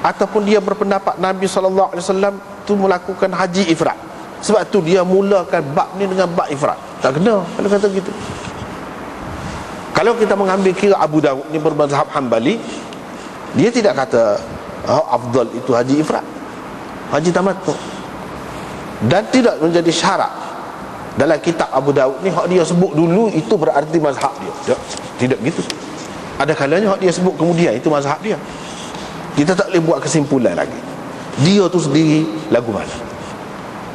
ataupun dia berpendapat Nabi sallallahu alaihi wasallam tu melakukan haji ifrat. Sebab tu dia mulakan bab ni dengan bab ifrat. Tak kena kalau kata gitu. Kalau kita mengambil kira Abu Dawud ni bermazhab Hambali dia tidak kata oh, afdal itu haji ifrat. Haji tamattu. Dan tidak menjadi syarat dalam kitab Abu Dawud ni hak dia sebut dulu itu berarti mazhab dia. Tidak, tidak gitu ada kalanya hak dia sebut kemudian itu mazhab dia kita tak boleh buat kesimpulan lagi. Dia tu sendiri lagu mana?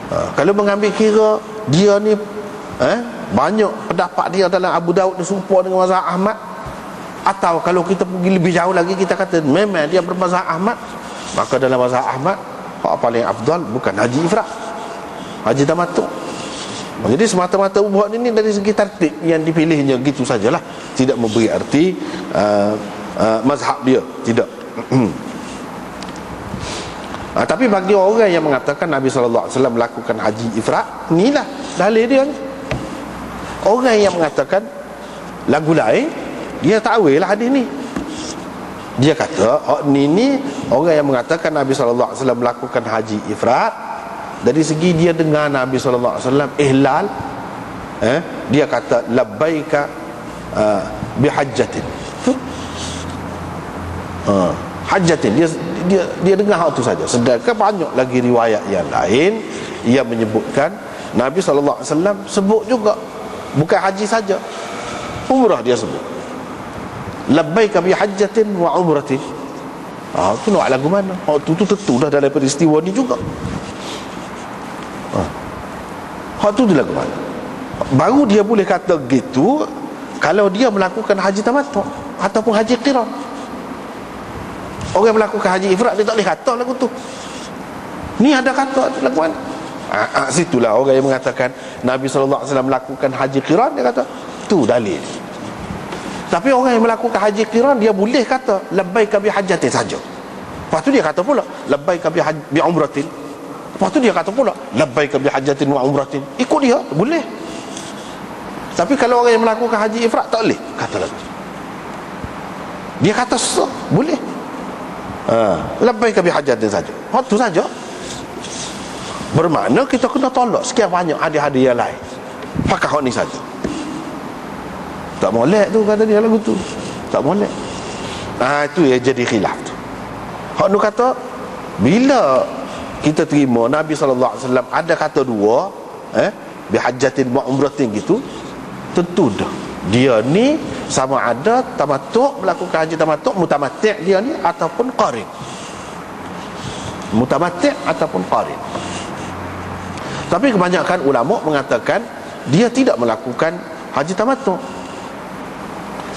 Ha, kalau mengambil kira dia ni eh, banyak pendapat dia dalam Abu Daud serupa dengan mazhab Ahmad. Atau kalau kita pergi lebih jauh lagi kita kata memang dia bermazhab Ahmad maka dalam mazhab Ahmad hak paling afdal bukan haji ifrat haji tamattu jadi semata-mata buat ini dari segi tertib yang dipilihnya gitu sajalah. Tidak memberi arti uh, uh, mazhab dia. Tidak Ha, tapi bagi orang yang mengatakan Nabi SAW melakukan haji ifrat Inilah dalil dia. Orang yang mengatakan Lagu lain Dia takwil lah hadis ni. Dia kata oh, ni ni Orang yang mengatakan Nabi SAW melakukan haji ifrat Dari segi dia dengar Nabi SAW Ihlal eh, Dia kata Labbaika uh, Bihajjatin uh, Hajjatin. Dia dia dia dengar hal itu saja. Sedangkan banyak lagi riwayat yang lain yang menyebutkan Nabi SAW sebut juga. Bukan haji saja. Umrah dia sebut. Labbaika bi hajjatin wa umratin. Ah tu nak lagu mana? Oh tu tu tentu dah dalam peristiwa ni juga. Ah ha, tu lagu mana? Baru dia boleh kata gitu kalau dia melakukan haji tamattu ataupun haji qiran Orang melakukan haji ifrat dia tak boleh kata lagu tu. Ni ada kata lagu mana? Ah, ah, situlah orang yang mengatakan Nabi SAW melakukan haji qiran dia kata tu dalil. Tapi orang yang melakukan haji qiran dia boleh kata labbaik bi hajjatin saja. Lepas tu dia kata pula labbaik bi bi umratin. Lepas tu dia kata pula labbaik bi hajjatin wa umratin. Ikut dia boleh. Tapi kalau orang yang melakukan haji ifrat tak boleh kata lagu. Dia kata boleh. Ha, lebih ke bihajatin saja. Ha, tu saja. Bermakna kita kena tolak sekian banyak hadis-hadis yang lain. Pakai hak ni saja. Tak molek tu kata dia lagu tu. Tak molek. Ha, itu yang jadi khilaf tu. Hak nu kata bila kita terima Nabi SAW ada kata dua eh bihajatin umratin gitu tentu dah dia ni sama ada tamatuk melakukan haji tamatuk mutamatik dia ni ataupun qarin. Mutamatik ataupun qarin. Tapi kebanyakan ulama mengatakan dia tidak melakukan haji tamatuk.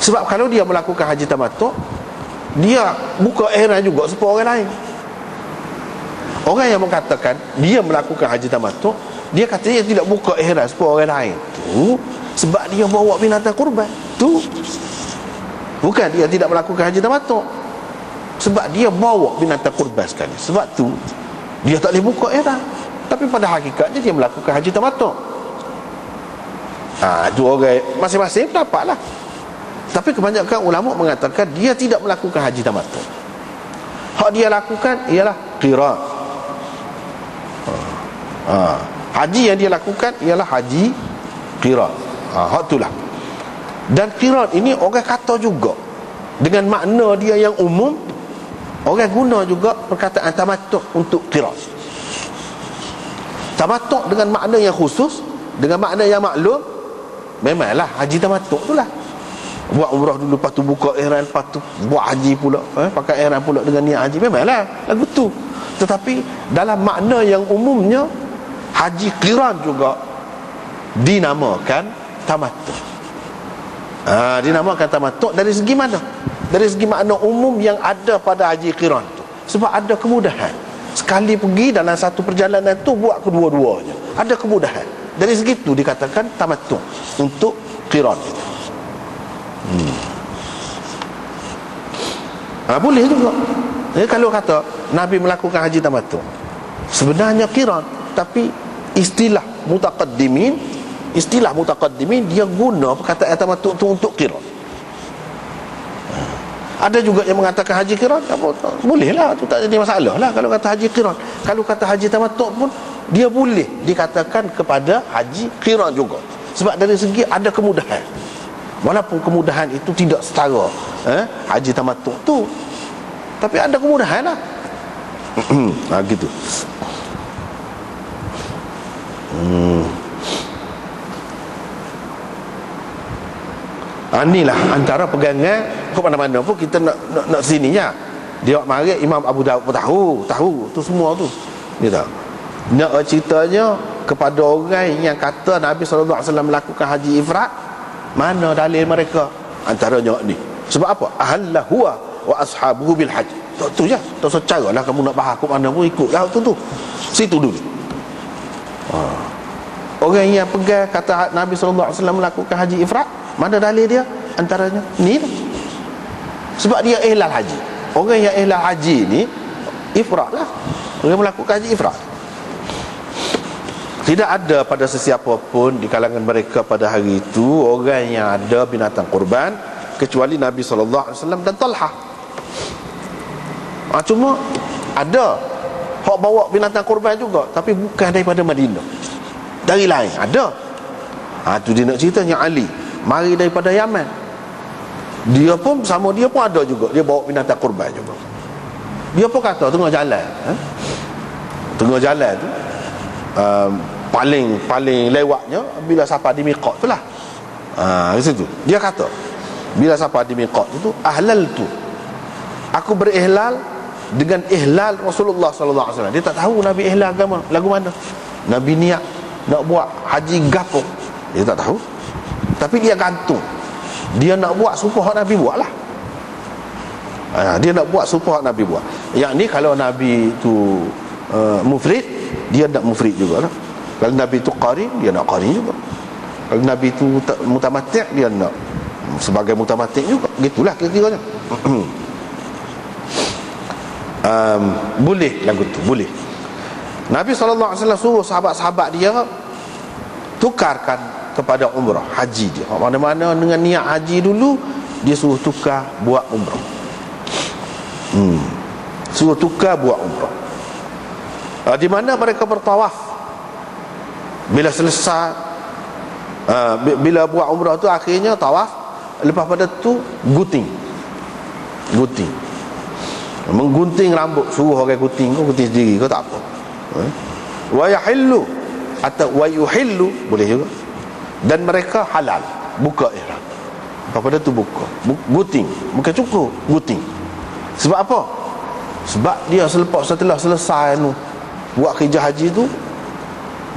Sebab kalau dia melakukan haji tamatuk dia buka ihram juga seperti orang lain. Orang yang mengatakan dia melakukan haji tamatuk dia kata dia tidak buka ihram seperti orang lain tu sebab dia bawa binatang kurban. Tu. Bukan dia tidak melakukan haji tamattu sebab dia bawa binatang kurban sekali. Sebab tu dia tak boleh buka ihram tapi pada hakikatnya dia melakukan haji tamattu ha, itu orang masing-masing pendapat lah. Tapi kebanyakan ulama mengatakan dia tidak melakukan haji tamattu hak dia lakukan ialah qira. Ha. ha. haji yang dia lakukan ialah haji qira ha, hak itulah. Dan qirat ini orang kata juga dengan makna dia yang umum orang guna juga perkataan tamattu untuk qirat tamattu dengan makna yang khusus dengan makna yang maklum memanglah haji tamattu itulah buat umrah dulu lepas tu buka ihram lepas tu buat haji pula eh, pakai ihram pula dengan niat haji. Memanglah lagu tu. Tetapi dalam makna yang umumnya haji qiran juga dinamakan tamattu ha, dinamakan tamattu dari segi mana? Dari segi makna umum yang ada pada haji qiran tu. Sebab ada kemudahan. Sekali pergi dalam satu perjalanan tu buat kedua-duanya. Ada kemudahan. Dari segi itu dikatakan tamattu untuk qiran hmm. ha, boleh juga. Jadi kalau kata Nabi melakukan haji tamattu sebenarnya qiran tapi istilah mutaqaddimin istilah mutaqaddimin dia guna perkataan tamattu tu untuk qira ada juga yang mengatakan haji kiran apa boleh lah tu tak jadi masalah lah kalau kata haji kiran kalau kata haji tamatuk pun dia boleh dikatakan kepada haji kiran juga. Sebab dari segi ada kemudahan. Walaupun kemudahan itu tidak setara eh, haji tamatuk tu tapi ada kemudahan lah. Ha, gitu. Hmm. Ha, inilah antara pegangan ke mana-mana pun kita nak nak, nak sininya. Dia mari Imam Abu Dawud pun tahu, tahu tu semua tu. Dia tahu. Nak ceritanya kepada orang yang kata Nabi SAW melakukan haji ifrat mana dalil mereka antaranya ni sebab apa ahalla huwa wa ashabuhu bil haji tu, tu je tu secara lah kamu nak bahas ke mana pun ikutlah tu tu situ dulu ha. orang yang pegang kata Nabi SAW melakukan haji ifrat mana dalil dia? Antaranya ni tu. Sebab dia ihlal haji. Orang yang ihlal haji ni ifrat lah. Orang melakukan haji ifrat. Tidak ada pada sesiapa pun di kalangan mereka pada hari itu orang yang ada binatang kurban kecuali Nabi sallallahu alaihi wasallam dan Talha. Ha, cuma ada hak bawa binatang kurban juga tapi bukan daripada Madinah. Dari lain ada. Ha tu dia nak ceritanya Ali mari daripada Yaman. Dia pun sama dia pun ada juga. Dia bawa binatang kurban juga. Dia pun kata tengah jalan. Eh? tengah jalan tu um, paling paling lewatnya bila siapa di miqat tu lah. Ha, di situ. Dia kata bila siapa di miqat tu ahlal tu. Aku berihlal dengan ihlal Rasulullah sallallahu alaihi wasallam. Dia tak tahu nabi ihlal agama lagu mana. Nabi niat nak buat haji gapo dia tak tahu tapi dia gantung. Dia nak buat supaya Nabi buat lah ha, dia nak buat supaya Nabi buat. Yang ni kalau Nabi tu uh, mufrid dia nak mufrid juga lah kalau Nabi tu qari dia nak qari juga. Kalau Nabi tu mutamatik dia nak sebagai mutamatik juga. Gitulah kira-kiranya. Um, boleh lagu tu boleh. Nabi SAW suruh sahabat-sahabat dia tukarkan kepada umrah haji dia. Mana-mana dengan niat haji dulu dia suruh tukar buat umrah. Hmm. suruh tukar buat umrah. Uh, di mana mereka bertawaf? Bila selesai uh, bila buat umrah tu akhirnya tawaf lepas pada tu guting. Guting. Menggunting rambut suruh orang guting kau guting sendiri kau tak apa. Wa yahillu atau wa yuhillu boleh juga dan mereka halal. Buka ihram pada tu buka? Guting bukan cukup guting sebab apa? Sebab dia selepas setelah selesai nu buat kerja haji tu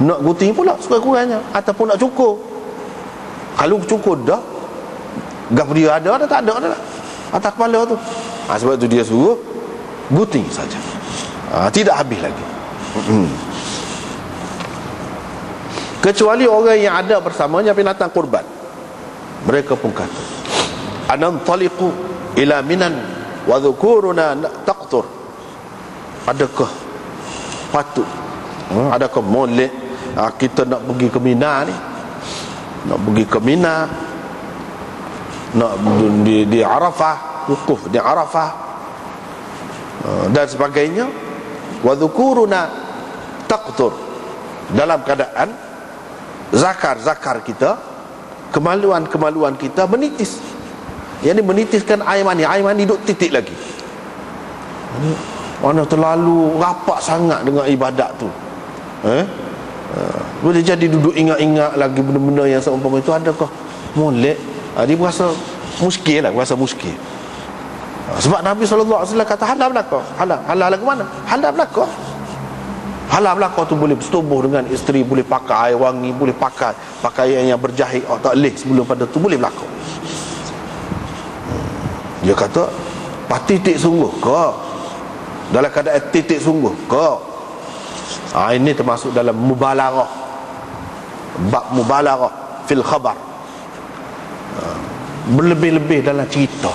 nak guting pula sekurang-kurangnya. Ataupun nak cukur. Kalau cukur dah gap dia ada dah tak ada dah atas kepala tu. Ha, sebab tu dia suruh guting saja. Ha, tidak habis lagi. Hmm kecuali orang yang ada bersamanya binatang kurban. Mereka pun kata anan taliqu ila minan wa dhukuruna taqtur. Adakah patut? Hmm, adakah boleh ha, kita nak pergi ke Mina ni? Nak pergi ke Mina? Nak di, di Arafah? Wukuf di Arafah? Ha, dan sebagainya? Wa dhukuruna taqtur. Dalam keadaan zakar-zakar kita kemaluan-kemaluan kita menitis. Yang ini menitiskan air mani air mani duduk titik lagi. Ini mana terlalu rapat sangat dengan ibadat tu. Eh? Uh, boleh jadi duduk ingat-ingat lagi benda-benda yang seumpama itu. Adakah molek? Uh, dia berasa muskil lah berasa muskil. Uh, sebab Nabi SAW kata halal belakang. Halal. Halal lagu mana? Halal belakang halal belakang tu boleh bersetubuh dengan isteri boleh pakai air wangi boleh pakai pakaian yang berjahit oh, tak leh sebelum pada tu boleh berlaku dia kata titik sungguh ke dalam keadaan titik sungguh ke ha, ini termasuk dalam mubalarah. Bab mubalarah fil khabar. Ha, berlebih-lebih dalam cerita.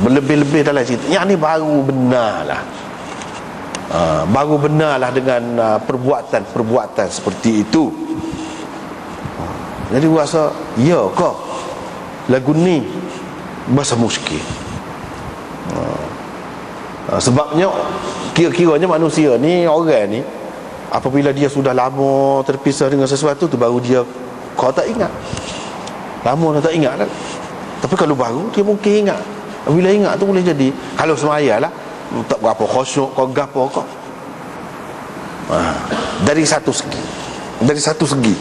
Berlebih-lebih dalam cerita. Yang ni baru benar lah uh, baru benarlah dengan uh, perbuatan-perbuatan seperti itu. Jadi rasa ya ke? Lagu ni bahasa muskil. Ha, sebabnya kira-kiranya manusia ni orang ni apabila dia sudah lama terpisah dengan sesuatu tu baru dia kau tak ingat. Lama dah tak ingat kan? Tapi kalau baru dia mungkin ingat. Bila ingat tu boleh jadi kalau semaya lah tak berapa khusyuk kau gapo kau. Ha. dari satu segi. Dari satu segi.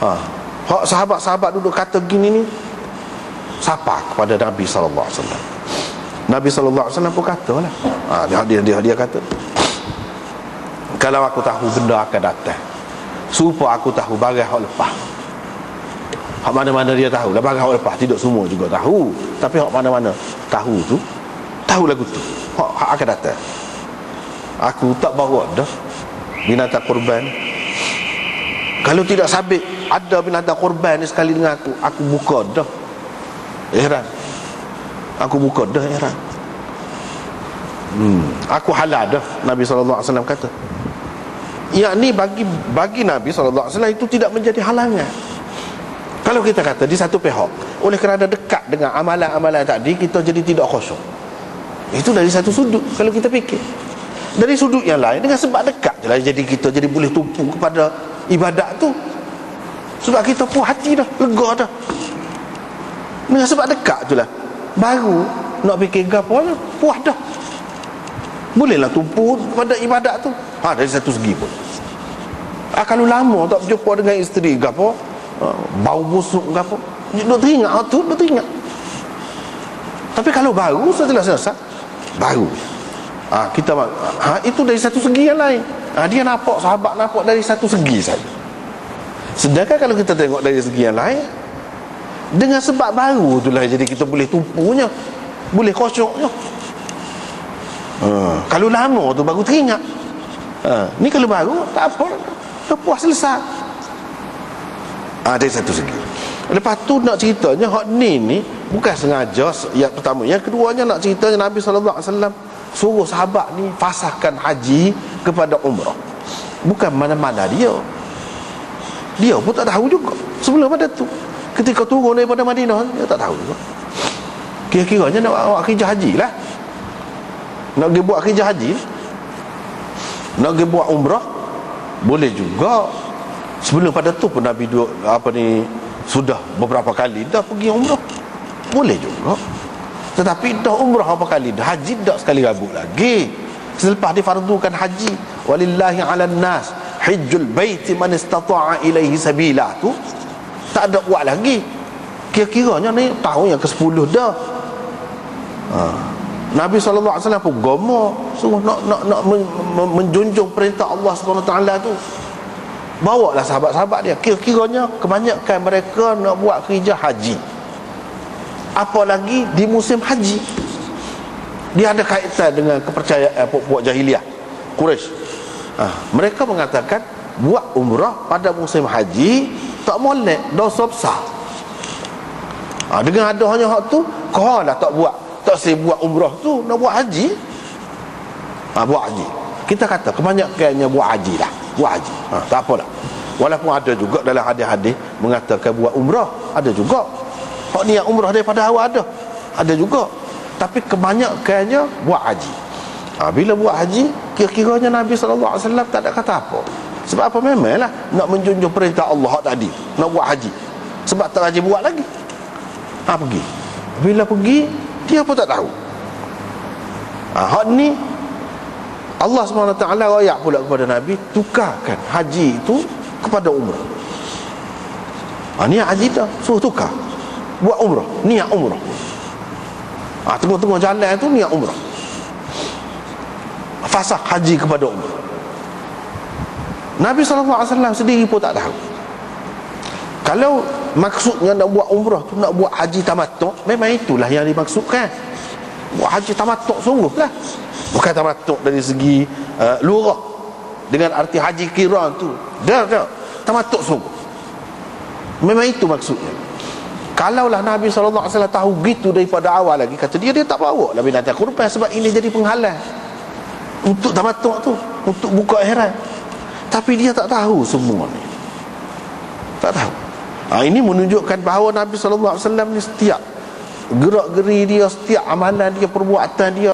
Ha. Hak sahabat-sahabat duduk kata gini ni Siapa kepada Nabi SAW Nabi SAW pun kata lah. Ha, dia, dia, dia, dia kata Kalau aku tahu benda akan datang Supaya aku tahu bagai hak lepas. Hak mana-mana dia tahu lah Bagai hak lepas. Tidak semua juga tahu. Tapi hak mana-mana Tahu tu Tahu lagu tu akan datang. Aku tak bawa dah Binatang korban. Kalau tidak sabit ada binatang korban ni sekali dengan aku aku buka dah. Heran. Aku buka dah heran. Hmm. aku halal dah Nabi SAW kata. Ya ni bagi bagi Nabi SAW itu tidak menjadi halangan. Kalau kita kata di satu pihak oleh kerana dekat dengan amalan-amalan tadi kita jadi tidak khusyuk itu dari satu sudut kalau kita fikir. Dari sudut yang lain dengan sebab dekat je lah jadi kita jadi boleh tumpu kepada ibadat tu. Sebab kita puas hati dah Lega dah. Dengan sebab dekat tu lah. Baru nak fikir gapo lah Puas dah. Bolehlah tumpu pada ibadat tu. Ha, Dari satu segi pun. Ha, Kalau lama tak berjumpa dengan isteri gapo ha, Bau busuk gapo Duk teringat ha, tu Duk teringat. Tapi kalau baru Setelah selesai Baru. Ha, kita ha, Itu dari satu segi yang lain. Ha, Dia nampak sahabat nampak dari satu segi saja. Sedangkan kalau kita tengok dari segi yang lain Dengan sebab baru itulah Jadi kita boleh tumpunya Boleh kosoknya. Ha. Kalau lama tu baru teringat. Ha. Ni kalau baru Tak apa. Puas selesai. Ha, Dari satu segi Lepas tu nak ceritanya Hak ni ni Bukan sengaja Yang pertama. Yang keduanya nak ceritanya Nabi SAW Suruh sahabat ni Fasahkan haji Kepada umrah. Bukan mana-mana dia. Dia pun tak tahu juga sebelum pada tu. Ketika turun daripada Madinah dia tak tahu juga. Kira-kiranya nak buat kerja haji lah. Nak pergi buat kerja haji. Nak pergi buat umrah boleh juga. Sebelum pada tu pun Nabi dua, apa ni sudah beberapa kali dah pergi umrah. Boleh juga. Tetapi dah umrah apa kali? Dah haji dah sekali rabu lagi. Selepas difardukan haji walillahi ala nas hijjul baiti man istata'a ilaihi sabila. Tu tak ada buat lagi. Kira-kiranya ni tahun yang ke-10 dah. Ha. Nabi SAW pun gomo suruh nak, nak, nak men, men, menjunjung perintah Allah SWT tu bawa lah sahabat-sahabat dia. Kira-kiranya kebanyakan mereka nak buat kerja haji. Apalagi di musim haji. Dia ada kaitan dengan kepercayaan puak-puak jahiliah Quraisy ha, mereka mengatakan buat umrah pada musim haji tak molek dosa besar. Ha, dengan adanya hak tu kau lah tak buat. Tak saya buat umrah tu nak buat haji. Ha, buat haji. Kita kata kebanyakannya buat haji lah buat haji ha, tak apalah. Walaupun ada juga dalam hadis-hadis mengatakan buat umrah ada juga. Hak niat umrah daripada awal ada ada juga. Tapi kebanyakannya buat haji. Ha, bila buat haji kira-kiranya Nabi SAW tak ada kata apa. Sebab apa? Memanglah nak menjunjung perintah Allah tadi nak buat haji. Sebab tak haji buat lagi. Ha, pergi. Bila pergi dia pun tak tahu. Ha, hak ni Allah SWT rayak pula kepada Nabi tukarkan haji itu kepada umrah. Ha, niat haji tu suruh tukar. Buat umrah niat umrah. Ha, tengah-tengah jalan tu niat umrah. Fasah haji kepada umrah. Nabi SAW sendiri pun tak tahu. Kalau maksudnya nak buat umrah tu nak buat haji tamatuk memang itulah yang dimaksudkan. Buat haji tamatuk sungguh lah bukan tamatuk dari segi uh, lurah. Dengan arti haji kiran tu. Dah dah. Tamatuk sungguh. Memang itu maksudnya. Kalaulah Nabi SAW tahu gitu daripada awal lagi Kata dia, dia tak bawa. Lah binatang kurban Sebab ini jadi penghalang. Untuk tamatuk tu. Untuk buka akhirat. Tapi dia tak tahu semua ni tak tahu. Ha, ini menunjukkan bahawa Nabi SAW ni setiap gerak geri dia setiap amalan dia perbuatan dia